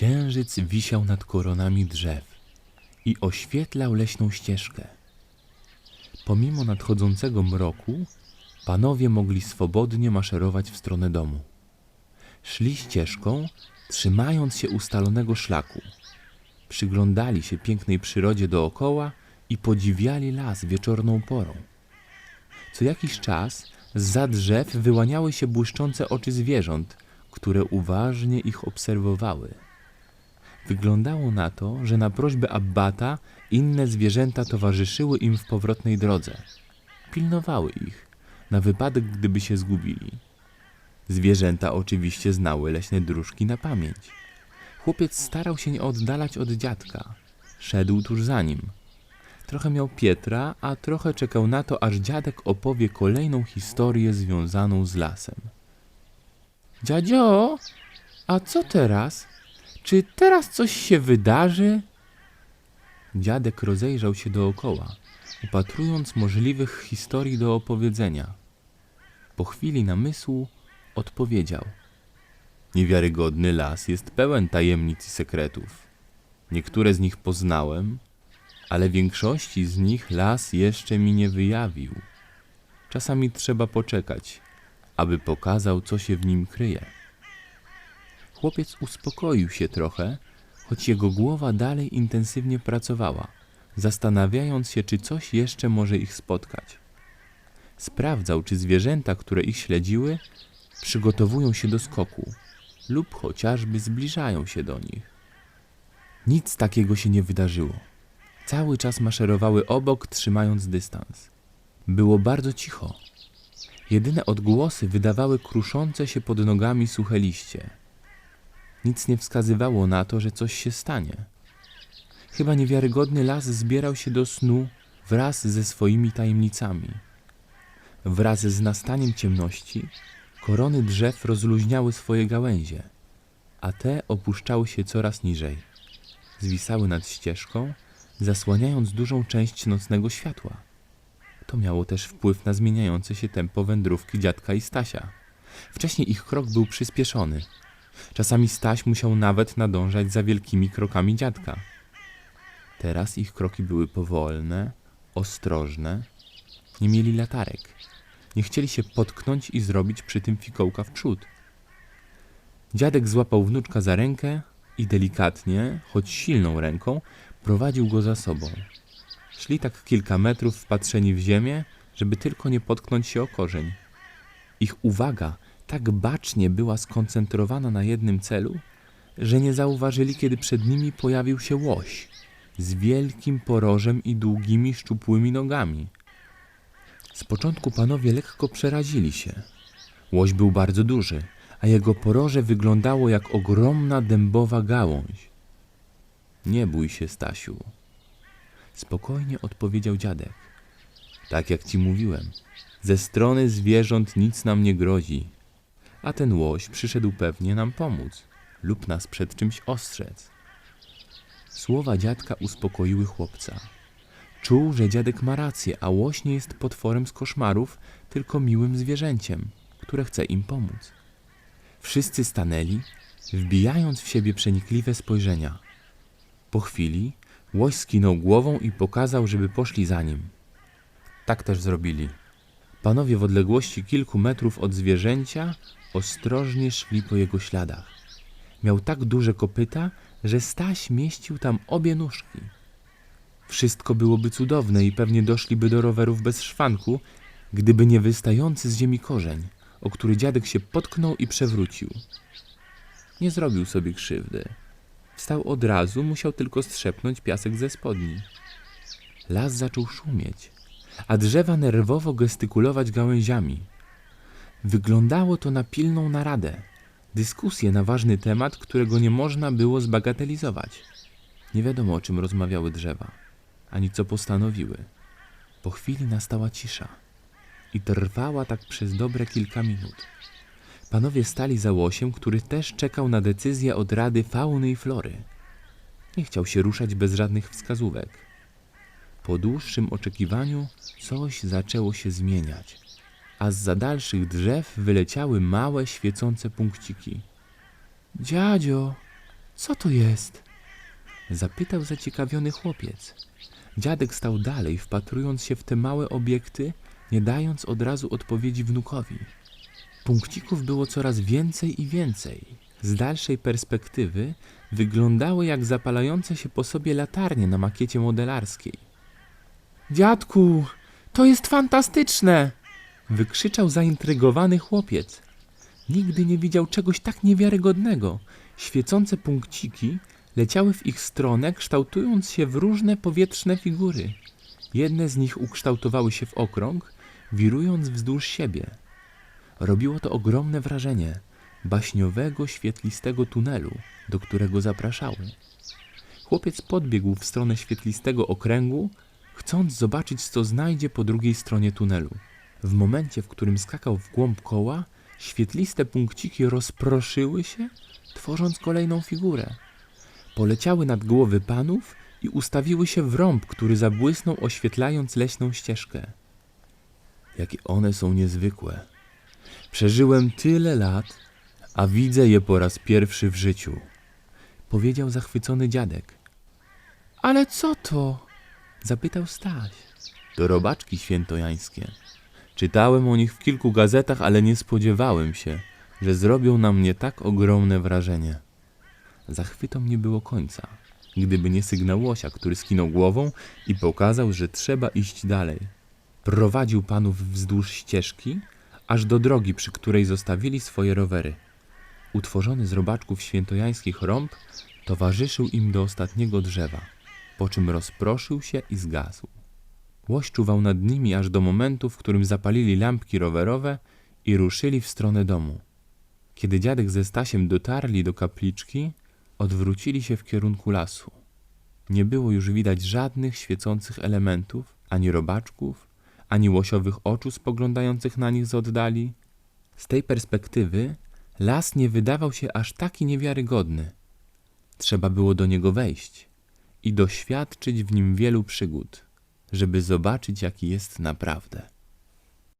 Księżyc wisiał nad koronami drzew i oświetlał leśną ścieżkę. Pomimo nadchodzącego mroku, panowie mogli swobodnie maszerować w stronę domu. Szli ścieżką, trzymając się ustalonego szlaku. Przyglądali się pięknej przyrodzie dookoła i podziwiali las wieczorną porą. Co jakiś czas za drzew wyłaniały się błyszczące oczy zwierząt, które uważnie ich obserwowały. Wyglądało na to, że na prośbę abbata inne zwierzęta towarzyszyły im w powrotnej drodze. Pilnowały ich, na wypadek gdyby się zgubili. Zwierzęta oczywiście znały leśne dróżki na pamięć. Chłopiec starał się nie oddalać od dziadka. Szedł tuż za nim. Trochę miał Pietra, a trochę czekał na to, aż dziadek opowie kolejną historię związaną z lasem. Dziadzio, a co teraz? Czy teraz coś się wydarzy? Dziadek rozejrzał się dookoła, upatrując możliwych historii do opowiedzenia. Po chwili namysłu odpowiedział. Niewiarygodny las jest pełen tajemnic i sekretów. Niektóre z nich poznałem, ale większości z nich las jeszcze mi nie wyjawił. Czasami trzeba poczekać, aby pokazał, co się w nim kryje. Chłopiec uspokoił się trochę, choć jego głowa dalej intensywnie pracowała, zastanawiając się, czy coś jeszcze może ich spotkać. Sprawdzał, czy zwierzęta, które ich śledziły, przygotowują się do skoku lub chociażby zbliżają się do nich. Nic takiego się nie wydarzyło. Cały czas maszerowały obok, trzymając dystans. Było bardzo cicho. Jedyne odgłosy wydawały kruszące się pod nogami suche liście. Nic nie wskazywało na to, że coś się stanie. Chyba niewiarygodny las zbierał się do snu wraz ze swoimi tajemnicami. Wraz z nastaniem ciemności korony drzew rozluźniały swoje gałęzie, a te opuszczały się coraz niżej. Zwisały nad ścieżką, zasłaniając dużą część nocnego światła. To miało też wpływ na zmieniające się tempo wędrówki dziadka i Stasia. Wcześniej ich krok był przyspieszony. Czasami Staś musiał nawet nadążać za wielkimi krokami dziadka. Teraz ich kroki były powolne, ostrożne. Nie mieli latarek. Nie chcieli się potknąć i zrobić przy tym fikołka w przód. Dziadek złapał wnuczka za rękę i delikatnie, choć silną ręką, prowadził go za sobą. Szli tak kilka metrów wpatrzeni w ziemię, żeby tylko nie potknąć się o korzeń. Ich uwaga tak bacznie była skoncentrowana na jednym celu, że nie zauważyli, kiedy przed nimi pojawił się łoś z wielkim porożem i długimi, szczupłymi nogami. Z początku panowie lekko przerazili się. Łoś był bardzo duży, a jego poroże wyglądało jak ogromna dębowa gałąź. Nie bój się, Stasiu. Spokojnie odpowiedział dziadek. Tak jak ci mówiłem, ze strony zwierząt nic nam nie grozi, a ten łoś przyszedł pewnie nam pomóc lub nas przed czymś ostrzec. Słowa dziadka uspokoiły chłopca. Czuł, że dziadek ma rację, a łoś nie jest potworem z koszmarów, tylko miłym zwierzęciem, które chce im pomóc. Wszyscy stanęli, wbijając w siebie przenikliwe spojrzenia. Po chwili łoś skinął głową i pokazał, żeby poszli za nim. Tak też zrobili. Panowie w odległości kilku metrów od zwierzęcia ostrożnie szli po jego śladach. Miał tak duże kopyta, że Staś mieścił tam obie nóżki. Wszystko byłoby cudowne i pewnie doszliby do rowerów bez szwanku, gdyby nie wystający z ziemi korzeń, o który dziadek się potknął i przewrócił. Nie zrobił sobie krzywdy. Wstał od razu, musiał tylko strzepnąć piasek ze spodni. Las zaczął szumieć, a drzewa nerwowo gestykulować gałęziami. Wyglądało to na pilną naradę, dyskusję na ważny temat, którego nie można było zbagatelizować. Nie wiadomo, o czym rozmawiały drzewa, ani co postanowiły. Po chwili nastała cisza i trwała tak przez dobre kilka minut. Panowie stali za łosiem, który też czekał na decyzję od Rady Fauny i Flory. Nie chciał się ruszać bez żadnych wskazówek. Po dłuższym oczekiwaniu coś zaczęło się zmieniać, a z za dalszych drzew wyleciały małe, świecące punkciki. Dziadzio, Co to jest? Zapytał zaciekawiony chłopiec. Dziadek stał dalej, wpatrując się w te małe obiekty, nie dając od razu odpowiedzi wnukowi. Punkcików było coraz więcej i więcej. Z dalszej perspektywy wyglądały jak zapalające się po sobie latarnie na makiecie modelarskiej. Dziadku, to jest fantastyczne! Wykrzyczał zaintrygowany chłopiec. Nigdy nie widział czegoś tak niewiarygodnego. Świecące punkciki leciały w ich stronę, kształtując się w różne powietrzne figury. Jedne z nich ukształtowały się w okrąg, wirując wzdłuż siebie. Robiło to ogromne wrażenie baśniowego, świetlistego tunelu, do którego zapraszały. Chłopiec podbiegł w stronę świetlistego okręgu, chcąc zobaczyć, co znajdzie po drugiej stronie tunelu. W momencie, w którym skakał w głąb koła, świetliste punkciki rozproszyły się, tworząc kolejną figurę. Poleciały nad głowy panów i ustawiły się w rąb, który zabłysnął, oświetlając leśną ścieżkę. Jakie one są niezwykłe. Przeżyłem tyle lat, a widzę je po raz pierwszy w życiu, powiedział zachwycony dziadek. Ale co to? zapytał Staś. To robaczki świętojańskie. Czytałem o nich w kilku gazetach, ale nie spodziewałem się, że zrobią na mnie tak ogromne wrażenie. Zachwytom nie było końca, gdyby nie sygnał łosia, który skinął głową i pokazał, że trzeba iść dalej. Prowadził panów wzdłuż ścieżki, aż do drogi, przy której zostawili swoje rowery. Utworzony z robaczków świętojańskich rąb towarzyszył im do ostatniego drzewa, po czym rozproszył się i zgasł. Łoś czuwał nad nimi aż do momentu, w którym zapalili lampki rowerowe i ruszyli w stronę domu. Kiedy dziadek ze Stasiem dotarli do kapliczki, odwrócili się w kierunku lasu. Nie było już widać żadnych świecących elementów, ani robaczków, ani łosiowych oczu spoglądających na nich z oddali. Z tej perspektywy las nie wydawał się aż taki niewiarygodny. Trzeba było do niego wejść i doświadczyć w nim wielu przygód, żeby zobaczyć, jaki jest naprawdę.